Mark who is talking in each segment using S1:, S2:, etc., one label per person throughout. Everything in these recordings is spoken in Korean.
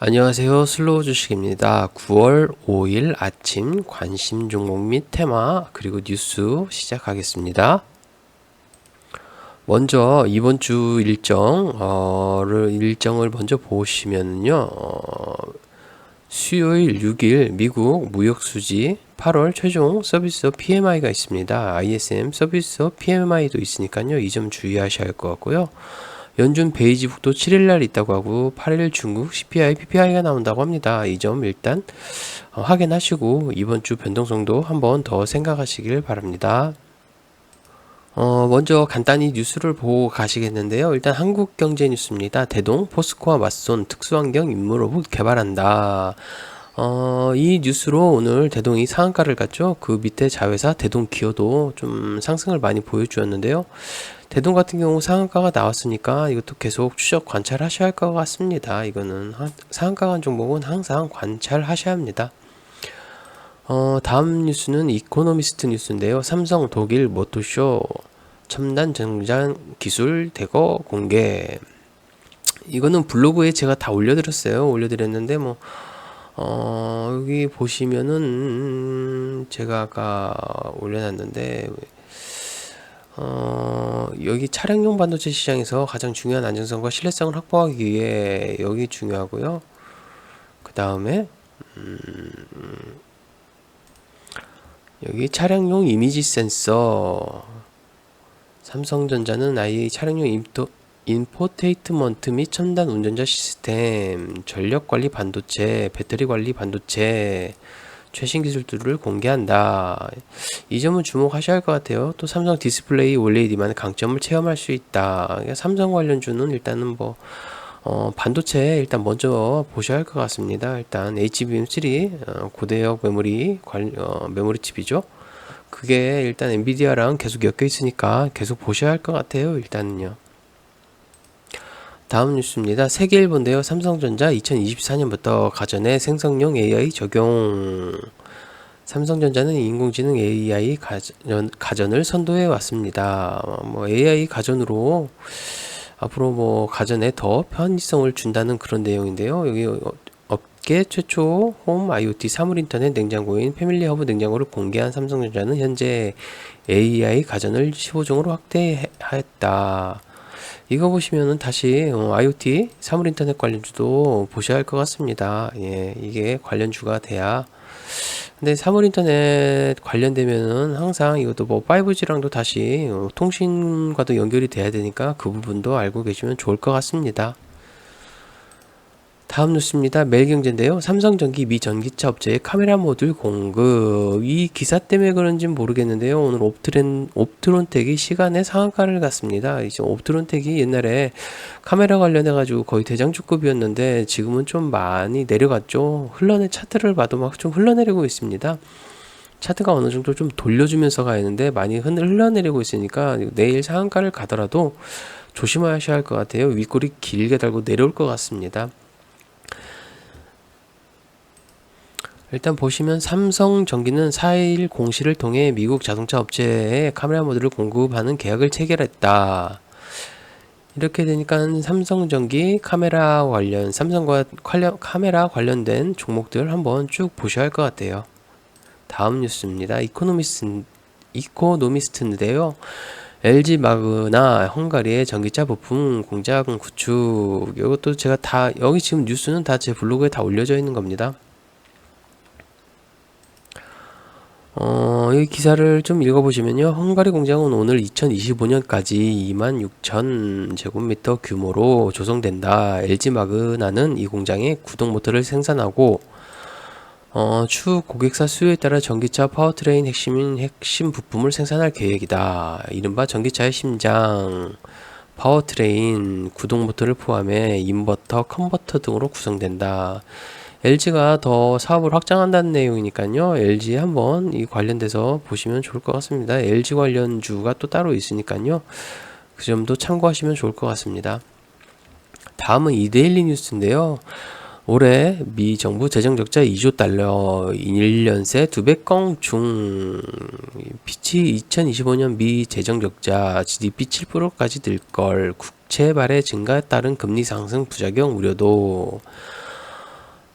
S1: 안녕하세요. 슬로우 주식입니다. 9월 5일 아침 관심 종목 및 테마 그리고 뉴스 시작하겠습니다. 먼저 이번 주 일정을 일정을 먼저 보시면요. 어, 수요일 6일 미국 무역 수지 8월 최종 서비스 PMI가 있습니다. ISM 서비스 PMI도 있으니까요. 이 점 주의하셔야 할 것 같고요. 연준 베이지북도 7일 날 있다고 하고 8일 중국 CPI, PPI가 나온다고 합니다. 이 점 일단 어, 확인하시고 이번 주 변동성도 한번 더 생각하시길 바랍니다. 어, 먼저 간단히 뉴스를 보고 가시겠는데요. 일단 한국 경제 뉴스입니다. 대동 포스코와 맞손 특수환경 인물로봇 개발한다. 어, 이 뉴스로 오늘 대동이 상한가를 갔죠. 그 밑에 자회사 대동 기어도 좀 상승을 많이 보여주었는데요. 대동 같은 경우 상한가가 나왔으니까 이것도 계속 추적 관찰하셔야 할 것 같습니다. 이거는 상한가 간 종목은 항상 관찰하셔야 합니다. 어, 다음 뉴스는 이코노미스트 뉴스인데요. 삼성 독일 모토쇼 첨단 정장 기술 대거 공개. 이거는 블로그에 제가 다 올려드렸어요. 올려드렸는데 뭐 어, 여기 보시면은 제가 아까 올려놨는데 어, 여기 차량용 반도체 시장에서 가장 중요한 안정성과 신뢰성을 확보하기 위해 여기 중요하고요. 그 다음에 음, 여기 차량용 이미지 센서 삼성전자는 아예 차량용 인도, 인포테이트먼트 및 첨단 운전자 시스템, 전력 관리 반도체, 배터리 관리 반도체, 최신 기술들을 공개한다. 이 점은 주목하셔야 할 것 같아요. 또 삼성 디스플레이 OLED만의 강점을 체험할 수 있다. 그러니까 삼성 관련주는 일단은 뭐 어, 반도체 일단 먼저 보셔야 할 것 같습니다. 일단 HBM3 어, 고대역 메모리 관, 어, 메모리 칩이죠. 그게 일단 엔비디아랑 계속 엮여 있으니까 계속 보셔야 할 것 같아요. 일단은요. 다음 뉴스입니다. 세계일보인데요. 삼성전자 2024년부터 가전에 생성용 AI 적용. 삼성전자는 인공지능 AI 가전, 가전을 선도해 왔습니다. 뭐 AI 가전으로 앞으로 뭐 가전에 더 편의성을 준다는 그런 내용인데요. 여기 업계 최초 홈 IoT 사물 인터넷 냉장고인 패밀리 허브 냉장고를 공개한 삼성전자는 현재 AI 가전을 15종으로 확대했다. 이거 보시면은 다시 어, IoT 사물 인터넷 관련주도 보셔야 할 것 같습니다. 예, 이게 관련주가 돼야. 근데 사물 인터넷 관련되면은 항상 이것도 뭐 5G랑도 다시 어, 통신과도 연결이 돼야 되니까 그 부분도 알고 계시면 좋을 것 같습니다. 다음 뉴스입니다. 매일경제인데요. 삼성전기 미 전기차 업체의 카메라 모듈 공급. 이 기사 때문에 그런지는 모르겠는데요. 오늘 옵트렌, 옵트론텍이 시간에 상한가를 갔습니다. 이제 옵트론텍이 옛날에 카메라 관련해가지고 거의 대장주급이었는데 지금은 좀 많이 내려갔죠. 흘러내 차트를 봐도 막 좀 흘러내리고 있습니다. 차트가 어느 정도 좀 돌려주면서 가야 하는데 많이 흘러내리고 있으니까 내일 상한가를 가더라도 조심하셔야 할 것 같아요. 윗골이 길게 달고 내려올 것 같습니다. 일단 보시면 삼성전기는 4일 공시를 통해 미국 자동차 업체에 카메라 모듈을 공급하는 계약을 체결했다. 이렇게 되니까 삼성전기 카메라 관련 삼성과 관련, 카메라 관련된 종목들 한번 쭉 보셔야 할 것 같아요. 다음 뉴스입니다. 이코노미스 이코노미스트인데요. LG 마그나 헝가리의 전기차 부품 공장 구축 이것도 제가 다 여기 지금 뉴스는 다 제 블로그에 다 올려져 있는 겁니다. 어, 이 기사를 좀 읽어보시면요. 헝가리 공장은 오늘 2025년까지 2만 6천 제곱미터 규모로 조성된다. LG 마그나는 이 공장에 구동 모터를 생산하고 어, 추 고객사 수요에 따라 전기차 파워트레인 핵심인 핵심 부품을 생산할 계획이다. 이른바 전기차의 심장, 파워트레인, 구동 모터를 포함해 인버터, 컨버터 등으로 구성된다. LG가 더 사업을 확장한다는 내용이니까요. LG 한번 이 관련돼서 보시면 좋을 것 같습니다. LG 관련주가 또 따로 있으니까요. 그 점도 참고하시면 좋을 것 같습니다. 다음은 이데일리 뉴스인데요. 올해 미 정부 재정 적자 2조 달러 1년 새 두배껑 중 피치 2025년 미 재정 적자 GDP 7%까지 늘걸 국채 발의 증가에 따른 금리 상승 부작용 우려도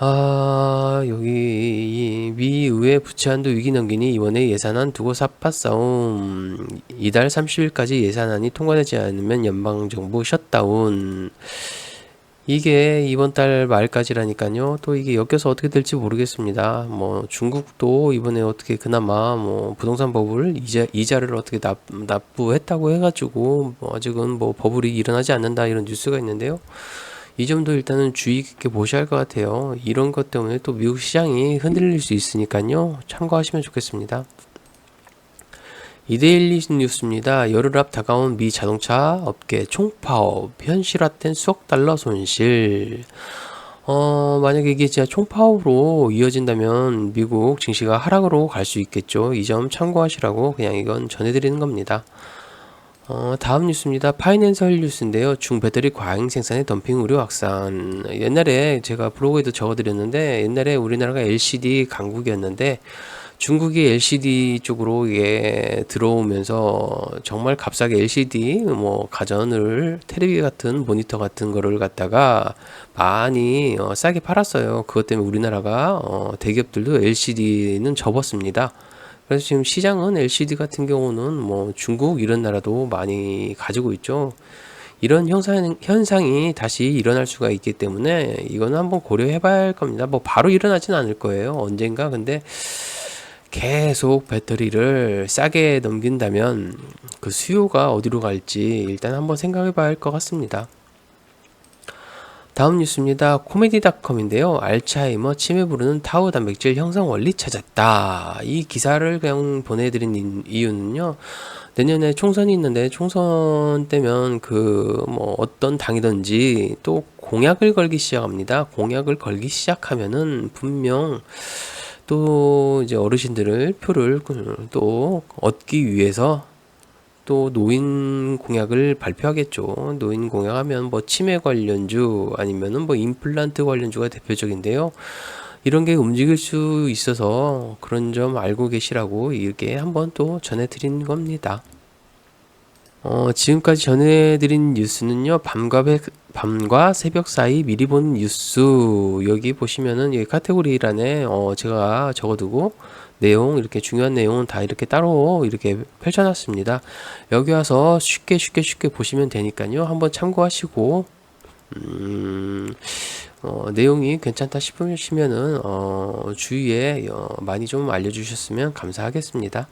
S1: 아, 여기 이 미의회 부채한도 위기 넘기니 이번에 예산안 두고 삿바 싸움. 이달 30일까지 예산안이 통과되지 않으면 연방정부 셧다운. 이게 이번 달 말까지라니까요. 또 이게 엮여서 어떻게 될지 모르겠습니다. 뭐 중국도 이번에 어떻게 그나마 뭐 부동산 버블 이자 이자를 어떻게 납, 납부했다고 해가지고 뭐 아직은 뭐 버블이 일어나지 않는다 이런 뉴스가 있는데요. 이 점도 일단은 주의 깊게 보셔야 할 것 같아요. 이런 것 때문에 또 미국 시장이 흔들릴 수 있으니까요. 참고하시면 좋겠습니다. 이데일리 뉴스입니다. 열흘 앞 다가온 미 자동차 업계 총파업, 현실화된 수억 달러 손실. 어, 만약에 이게 진짜 총파업으로 이어진다면 미국 증시가 하락으로 갈 수 있겠죠. 이 점 참고하시라고 그냥 이건 전해드리는 겁니다. 어, 다음 뉴스입니다. 파이낸셜 뉴스인데요. 중배터리 과잉 생산의 덤핑 우려 확산. 옛날에 제가 블로그에도 적어드렸는데 옛날에 우리나라가 LCD 강국이었는데 중국이 LCD 쪽으로 이게 들어오면서 정말 값싸게 LCD 뭐 가전을 테레비 같은 모니터 같은 거를 갖다가 많이 어, 싸게 팔았어요. 그것 때문에 우리나라가 어, 대기업들도 LCD는 접었습니다. 그래서 지금 시장은 LCD 같은 경우는 뭐 중국 이런 나라도 많이 가지고 있죠. 이런 현상, 현상이 다시 일어날 수가 있기 때문에 이거는 한번 고려해 봐야 할 겁니다. 뭐 바로 일어나진 않을 거예요. 언젠가. 근데 계속 배터리를 싸게 넘긴다면 그 수요가 어디로 갈지 일단 한번 생각해 봐야 할 것 같습니다. 다음 뉴스입니다. 코미디닷컴인데요. 알츠하이머 치매 부르는 타우 단백질 형성 원리 찾았다. 이 기사를 그냥 보내드린 이유는요. 내년에 총선이 있는데 총선 때면 그 뭐 어떤 당이든지 또 공약을 걸기 시작합니다. 공약을 걸기 시작하면은 분명 또 이제 어르신들을 표를 또 얻기 위해서 또 노인 공약을 발표하겠죠. 노인 공약하면 뭐 치매 관련주 아니면은 뭐 임플란트 관련주가 대표적인데요. 이런 게 움직일 수 있어서 그런 점 알고 계시라고 이렇게 한번 또 전해드린 겁니다. 어, 지금까지 전해드린 뉴스는요, 밤과, 배, 밤과 새벽 사이 미리 본 뉴스, 여기 보시면은 여기 카테고리란에, 어, 제가 적어두고, 내용, 이렇게 중요한 내용은 다 이렇게 따로 이렇게 펼쳐놨습니다. 여기 와서 쉽게 쉽게 쉽게 보시면 되니까요. 한번 참고하시고, 음, 어, 내용이 괜찮다 싶으시면은, 어, 주위에 어, 많이 좀 알려주셨으면 감사하겠습니다.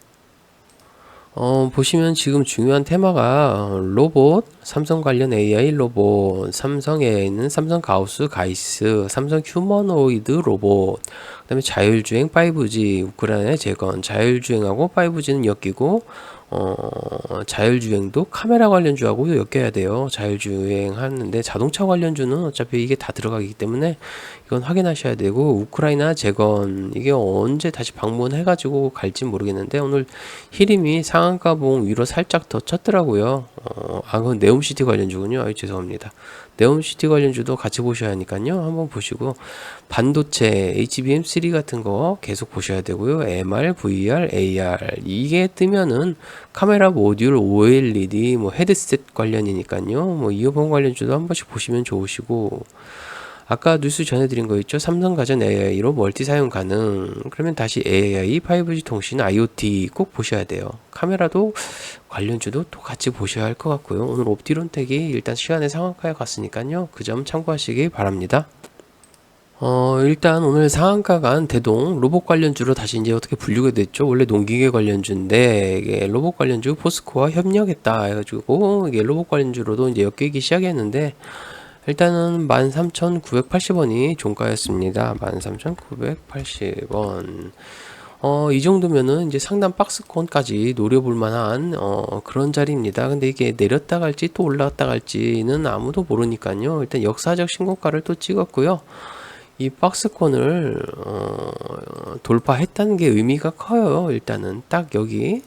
S1: 어, 보시면 지금 중요한 테마가 로봇, 삼성 관련 AI 로봇, 삼성에 있는 삼성 가우스 가이스, 삼성 휴머노이드 로봇, 그 다음에 자율주행 5G, 우크라이나의 재건, 자율주행하고 5G는 엮이고, 어, 자율주행도 카메라 관련주하고 엮여야 돼요. 자율주행 하는데 자동차 관련주는 어차피 이게 다 들어가기 때문에 이건 확인하셔야 되고 우크라이나 재건 이게 언제 다시 방문해 가지고 갈지 모르겠는데 오늘 히림이 상한가봉 위로 살짝 더 쳤더라고요. 어, 아 그건 네옴시티 관련주군요. 아유 죄송합니다. 네옴시티 관련주도 같이 보셔야 하니까요. 한번 보시고 반도체 HBM3 같은 거 계속 보셔야 되고요. MR, VR, AR 이게 뜨면은 카메라 모듈 OLED 뭐 헤드셋 관련이니까요. 뭐 이어폰 관련주도 한 번씩 보시면 좋으시고 아까 뉴스 전해드린 거 있죠? 삼성 가전 AI로 멀티 사용 가능. 그러면 다시 AI, 5G 통신, IoT 꼭 보셔야 돼요. 카메라도 관련주도 또 같이 보셔야 할 것 같고요. 오늘 옵티론텍이 일단 시간의 상한가에 갔으니까요. 그 점 참고하시기 바랍니다. 어, 일단 오늘 상한가 간 대동 로봇 관련주로 다시 이제 어떻게 분류가 됐죠? 원래 농기계 관련주인데 이게 로봇 관련주 포스코와 협력했다 해가지고 이게 로봇 관련주로도 이제 엮이기 시작했는데 일단은 13,980원이 종가였습니다. 13,980원. 어, 이 정도면은 이제 상단 박스권까지 노려볼 만한 어, 그런 자리입니다. 근데 이게 내렸다 갈지 또 올라갔다 갈지는 아무도 모르니까요. 일단 역사적 신고가를 또 찍었고요. 이 박스권을 어, 돌파했다는 게 의미가 커요. 일단은 딱 여기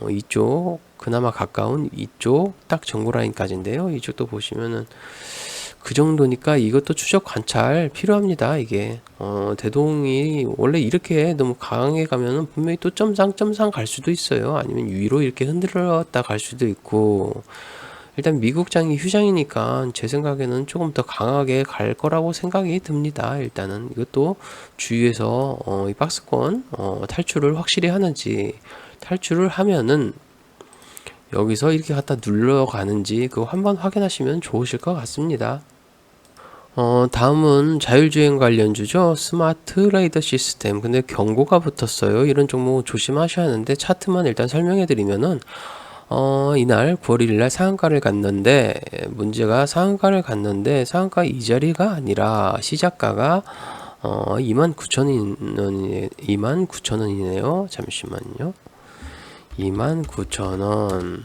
S1: 어, 이쪽 그나마 가까운 이쪽 딱 정보 라인까지인데요. 이쪽도 보시면은 그 정도니까 이것도 추적 관찰 필요합니다. 이게 어, 대동이 원래 이렇게 너무 강하게 가면은 분명히 또 점상 점상 갈 수도 있어요. 아니면 위로 이렇게 흔들었다 갈 수도 있고 일단 미국장이 휴장이니까 제 생각에는 조금 더 강하게 갈 거라고 생각이 듭니다. 일단은 이것도 주위에서 어, 이 박스권 어, 탈출을 확실히 하는지 탈출을 하면은 여기서 이렇게 갖다 눌러 가는지 그거 한번 확인하시면 좋으실 것 같습니다. 어, 다음은 자율주행 관련주죠. 스마트 레이더 시스템. 근데 경고가 붙었어요. 이런 종목 조심하셔야 하는데 차트만 일단 설명해 드리면은 어, 이날 9월 1일 날 상한가를 갔는데 문제가 상한가를 갔는데 상한가 이 자리가 아니라 시작가가 어, 29,000원 29,000원이네요. 잠시만요. 29,000원.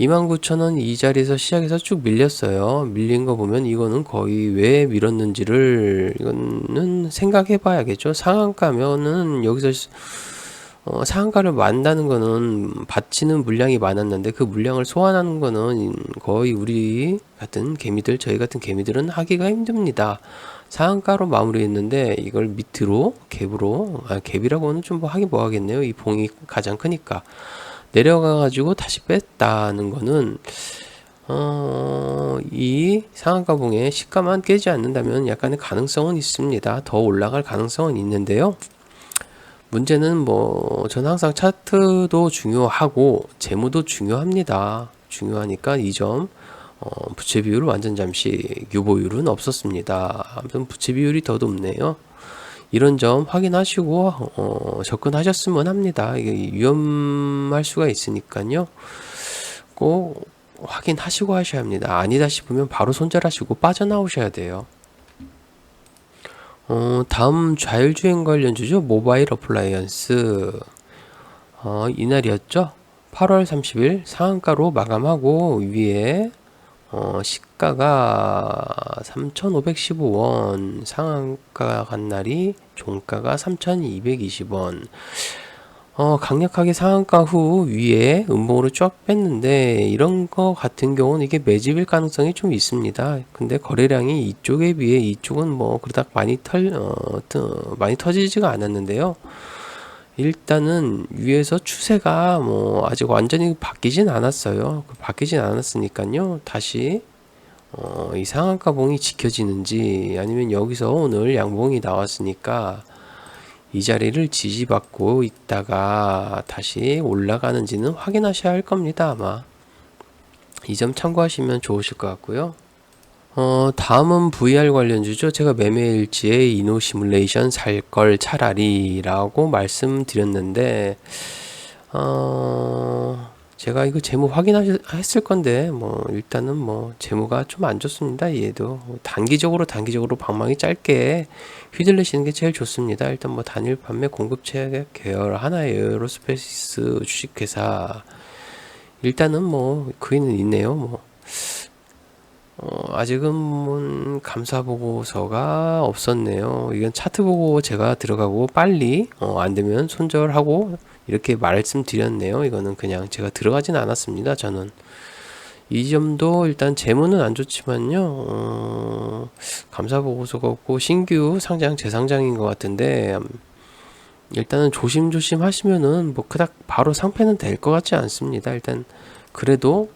S1: 29,000원 이 자리에서 시작해서 쭉 밀렸어요. 밀린 거 보면 이거는 거의 왜 밀었는지를 이거는 생각해 봐야겠죠. 상한가면은 여기서 어, 상한가를 만다는 거는 바치는 물량이 많았는데 그 물량을 소환하는 거는 거의 우리 같은 개미들 저희 같은 개미들은 하기가 힘듭니다. 상한가로 마무리했는데 이걸 밑으로 갭으로 아, 갭이라고는 좀 뭐 하긴 뭐 하겠네요. 이 봉이 가장 크니까 내려가 가지고 다시 뺐다는 거는 어, 이 상한가 봉의 시가만 깨지 않는다면 약간의 가능성은 있습니다. 더 올라갈 가능성은 있는데요. 문제는 뭐 저는 항상 차트도 중요하고 재무도 중요합니다. 중요하니까 이 점 어, 부채 비율 완전 잠시 유보율은 없었습니다. 아무튼 부채 비율이 더 높네요. 이런 점 확인하시고 어, 접근하셨으면 합니다. 위험할 수가 있으니까요. 꼭 확인하시고 하셔야 합니다. 아니다 싶으면 바로 손절하시고 빠져나오셔야 돼요. 어, 다음 좌율주행 관련주죠. 모바일 어플라이언스. 어, 이날이었죠. 8월 30일 상한가로 마감하고 위에 어, 시 가가 3,515원, 상한가 간 날이 종가가 3,220원. 어, 강력하게 상한가 후 위에 음봉으로 쫙 뺐는데 이런 거 같은 경우는 이게 매집일 가능성이 좀 있습니다. 근데 거래량이 이쪽에 비해 이쪽은 뭐 그러다 많이 털 어, 많이 터지지가 않았는데요. 일단은 위에서 추세가 뭐 아직 완전히 바뀌진 않았어요. 그 바뀌진 않았으니까요. 다시 어, 이 상한가 봉이 지켜지는지 아니면 여기서 오늘 양봉이 나왔으니까 이 자리를 지지받고 있다가 다시 올라가는지는 확인하셔야 할 겁니다 아마 이 점 참고하시면 좋으실 것 같고요 어, 다음은 VR 관련주죠. 제가 매매일지에 이노 시뮬레이션 살 걸 차라리 라고 말씀드렸는데, 어, 제가 이거 재무 확인했을 건데, 뭐, 일단은 뭐, 재무가 좀 안 좋습니다. 얘도. 단기적으로, 단기적으로 방망이 짧게 휘둘리시는 게 제일 좋습니다. 일단 뭐, 단일 판매 공급체 계열 하나의 에어로스페이스 주식회사. 일단은 뭐, 그이는 있네요. 뭐. 어, 아직은 뭐 감사 보고서가 없었네요. 이건 차트 보고 제가 들어가고 빨리 어, 안 되면 손절하고 이렇게 말씀드렸네요. 이거는 그냥 제가 들어가진 않았습니다. 저는 이 점도 일단 재무는 안 좋지만요. 어, 감사 보고서가 없고 신규 상장 재상장인 것 같은데 음, 일단은 조심조심 하시면은 뭐 그닥 바로 상패는 될 것 같지 않습니다. 일단 그래도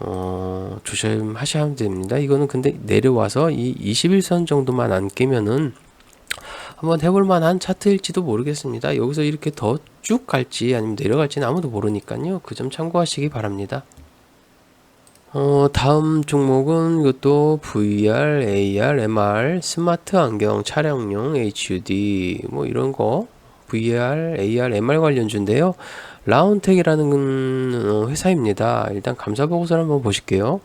S1: 어, 조심하셔야 됩니다. 이거는 근데 내려와서 이 21선 정도만 안 깨면은 한번 해볼 만한 차트일지도 모르겠습니다. 여기서 이렇게 더 쭉 갈지 아니면 내려갈지는 아무도 모르니까요. 그 점 참고하시기 바랍니다. 어, 다음 종목은 이것도 VR, AR, MR, 스마트 안경, 차량용, HUD 뭐 이런 거 VR, AR, MR 관련주인데요. 라운텍이라는 어, 회사입니다. 일단 감사 보고서를 한번 보실게요.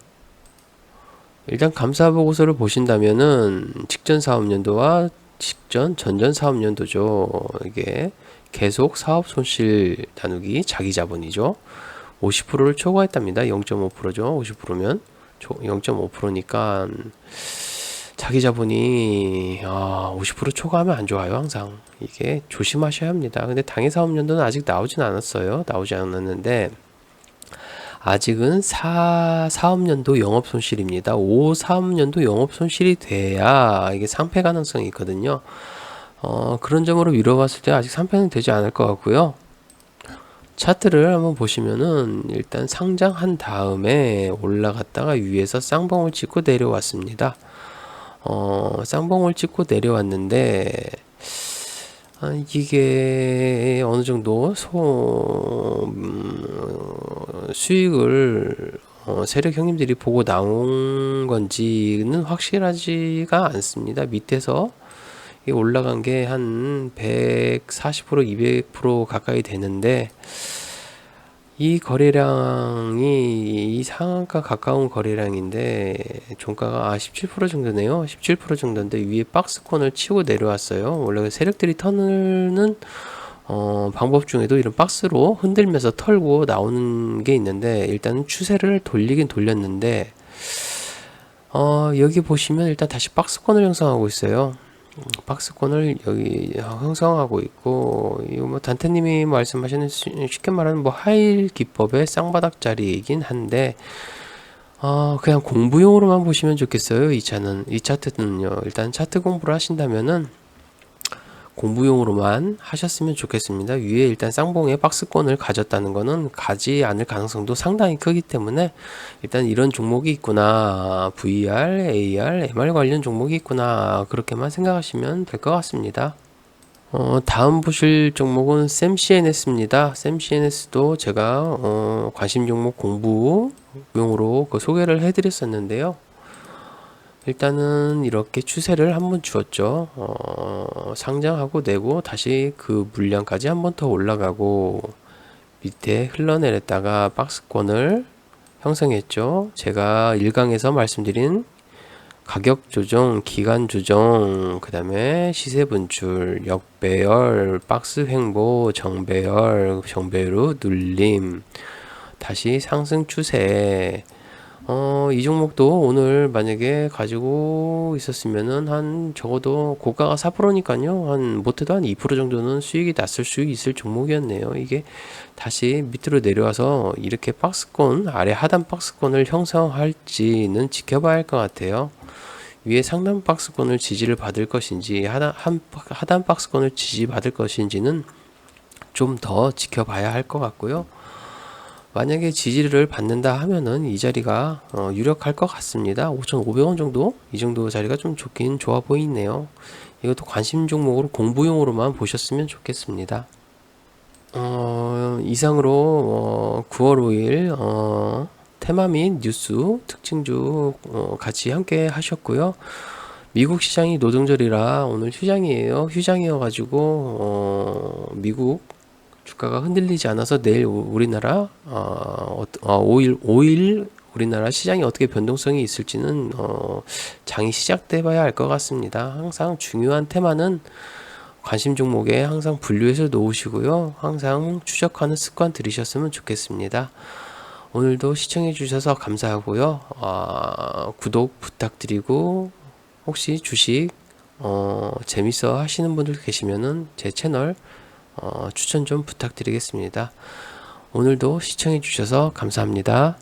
S1: 일단 감사 보고서를 보신다면은 직전 사업연도와 직전 전전 사업연도죠. 이게 계속 사업 손실 나누기 자기 자본이죠. 50%를 초과했답니다. 0.5%죠. 50%면 0.5%니까 자기 자본이 아, 50% 초과하면 안 좋아요. 항상 이게 조심하셔야 합니다. 근데 당해 사업연도는 아직 나오진 않았어요. 나오지 않았는데 아직은 4 사업연도 영업 손실입니다. 5 사업연도 영업 손실이 돼야 이게 상패 가능성이 있거든요. 어, 그런 점으로 미뤄봤을 때 아직 상패는 되지 않을 것 같고요. 차트를 한번 보시면은 일단 상장한 다음에 올라갔다가 위에서 쌍봉을 찍고 내려왔습니다. 어, 쌍봉을 찍고 내려왔는데 아, 이게 어느 정도 소 음, 수익을 어, 세력 형님들이 보고 나온 건지는 확실하지가 않습니다. 밑에서 이 올라간 게 한 140% 200% 가까이 되는데 이 거래량이 이 상한가 가까운 거래량인데 종가가 아 17% 정도네요. 17% 정도인데 위에 박스권을 치고 내려왔어요. 원래 세력들이 터는 어, 방법 중에도 이런 박스로 흔들면서 털고 나오는 게 있는데 일단은 추세를 돌리긴 돌렸는데 어, 여기 보시면 일단 다시 박스권을 형성하고 있어요. 음, 박스권을 여기 형성하고 있고 이거 뭐 단테님이 말씀하시는 시- 쉽게 말하면 뭐 하일 기법의 쌍바닥짜리이긴 한데 어, 그냥 공부용으로만 보시면 좋겠어요. 이 차는 이 차트는요. 일단 차트 공부를 하신다면은 공부용으로만 하셨으면 좋겠습니다. 위에 일단 쌍봉의 박스권을 가졌다는 거는 가지 않을 가능성도 상당히 크기 때문에 일단 이런 종목이 있구나. VR, AR, MR 관련 종목이 있구나. 그렇게만 생각하시면 될 것 같습니다. 어, 다음 보실 종목은 샘CNS입니다. 샘CNS도 제가 어, 관심 종목 공부용으로 그 소개를 해드렸었는데요. 일단은 이렇게 추세를 한번 주었죠. 어, 상장하고 내고 다시 그 물량까지 한 번 더 올라가고 밑에 흘러내렸다가 박스권을 형성했죠. 제가 1강에서 말씀드린 가격 조정, 기간 조정, 그 다음에 시세 분출, 역배열, 박스 횡보, 정배열, 정배로 눌림, 다시 상승 추세. 어, 이 종목도 오늘 만약에 가지고 있었으면은 한 적어도 고가가 4%니까요. 한 못해도 한 2% 정도는 수익이 났을 수 있을 종목이었네요. 이게 다시 밑으로 내려와서 이렇게 박스권, 아래 하단 박스권을 형성할지는 지켜봐야 할 것 같아요. 위에 상단 박스권을 지지를 받을 것인지 하단, 한, 하단 박스권을 지지받을 것인지는 좀 더 지켜봐야 할 것 같고요. 만약에 지지를 받는다 하면은 이 자리가 어, 유력할 것 같습니다. 5,500원 정도? 이 정도 자리가 좀 좋긴 좋아 보이네요. 이것도 관심 종목으로 공부용으로만 보셨으면 좋겠습니다. 어, 이상으로 어, 9월 5일 어, 테마 및 뉴스 특징주 어, 같이 함께 하셨고요. 미국 시장이 노동절이라 오늘 휴장이에요. 휴장이어 가지고 어, 미국 주가가 흔들리지 않아서 내일 우- 우리나라 어, 어, 5일 5일 우리나라 시장이 어떻게 변동성이 있을지는 어, 장이 시작돼 봐야 알 것 같습니다. 항상 중요한 테마는 관심 종목에 항상 분류해서 놓으시고요. 항상 추적하는 습관 들이셨으면 좋겠습니다. 오늘도 시청해 주셔서 감사하고요. 아, 구독 부탁드리고 혹시 주식 어, 재밌어 하시는 분들 계시면은 제 채널 어, 추천 좀 부탁드리겠습니다. 오늘도 시청해 주셔서 감사합니다.